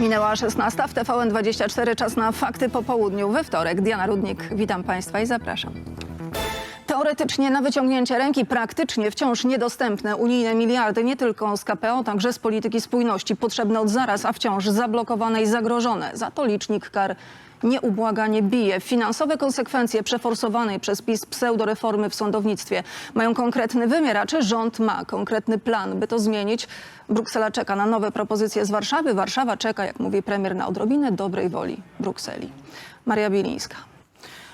Minęła 16 w TVN24, czas na fakty po południu. We wtorek Diana Rudnik, witam Państwa i zapraszam. Teoretycznie na wyciągnięcie ręki, praktycznie wciąż niedostępne unijne miliardy nie tylko z KPO, także z polityki spójności, potrzebne od zaraz, a wciąż zablokowane i zagrożone. Za to licznik kar nieubłaganie bije. Finansowe konsekwencje przeforsowanej przez PiS pseudoreformy w sądownictwie mają konkretny wymiar, a czy rząd ma konkretny plan, by to zmienić? Bruksela czeka na nowe propozycje z Warszawy. Warszawa czeka, jak mówi premier, na odrobinę dobrej woli Brukseli. Maria Bilińska.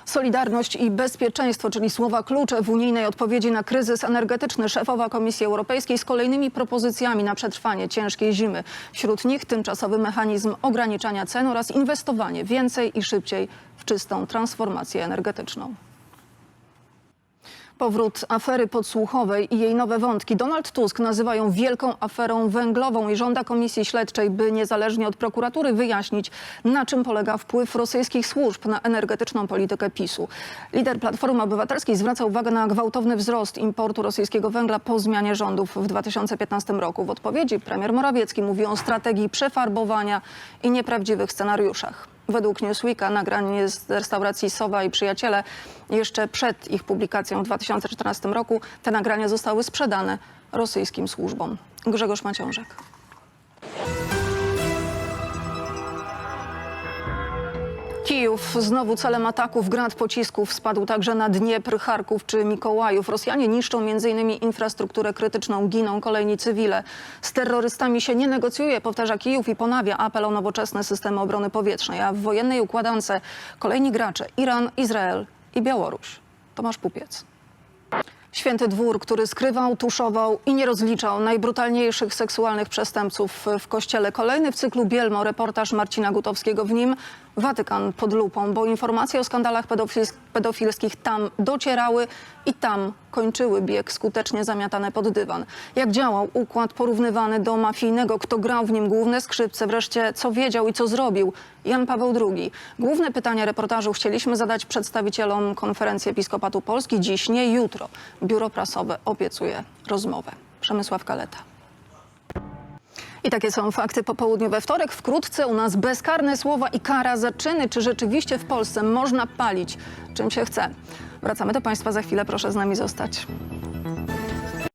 Solidarność i bezpieczeństwo, czyli słowa klucze w unijnej odpowiedzi na kryzys energetyczny. Szefowa Komisji Europejskiej z kolejnymi propozycjami na przetrwanie ciężkiej zimy. Wśród nich tymczasowy mechanizm ograniczania cen oraz inwestowanie więcej i szybciej w czystą transformację energetyczną. Powrót afery podsłuchowej i jej nowe wątki Donald Tusk nazywa ją wielką aferą węglową i żąda komisji śledczej, by niezależnie od prokuratury wyjaśnić, na czym polega wpływ rosyjskich służb na energetyczną politykę PiSu. Lider Platformy Obywatelskiej zwraca uwagę na gwałtowny wzrost importu rosyjskiego węgla po zmianie rządów w 2015 roku. W odpowiedzi premier Morawiecki mówi o strategii przefarbowania i nieprawdziwych scenariuszach. Według Newsweeka nagranie z restauracji Sowa i Przyjaciele jeszcze przed ich publikacją w 2014 roku te nagrania zostały sprzedane rosyjskim służbom. Grzegorz Maciążek. Kijów znowu celem ataków grad pocisków spadł także na Dniepr, Charków czy Mikołajów. Rosjanie niszczą m.in. infrastrukturę krytyczną, giną kolejni cywile. Z terrorystami się nie negocjuje, powtarza Kijów i ponawia apel o nowoczesne systemy obrony powietrznej. A w wojennej układance kolejni gracze Iran, Izrael i Białoruś. Tomasz Pupiec. Święty Dwór, który skrywał, tuszował i nie rozliczał najbrutalniejszych seksualnych przestępców w kościele. Kolejny w cyklu Bielmo reportaż Marcina Gutowskiego. W nim Watykan pod lupą, bo informacje o skandalach pedofils- pedofilskich tam docierały i tam kończyły bieg, skutecznie zamiatane pod dywan. Jak działał układ porównywany do mafijnego, kto grał w nim główne skrzypce, wreszcie co wiedział i co zrobił Jan Paweł II. Główne pytania reportażu chcieliśmy zadać przedstawicielom Konferencji Episkopatu Polski dziś, nie jutro. Biuro prasowe obiecuje rozmowę. Przemysław Kaleta. I takie są fakty po południu we wtorek. Wkrótce u nas bezkarne słowa i kara za czyny. Czy rzeczywiście w Polsce można palić czym się chce? Wracamy do Państwa za chwilę. Proszę z nami zostać.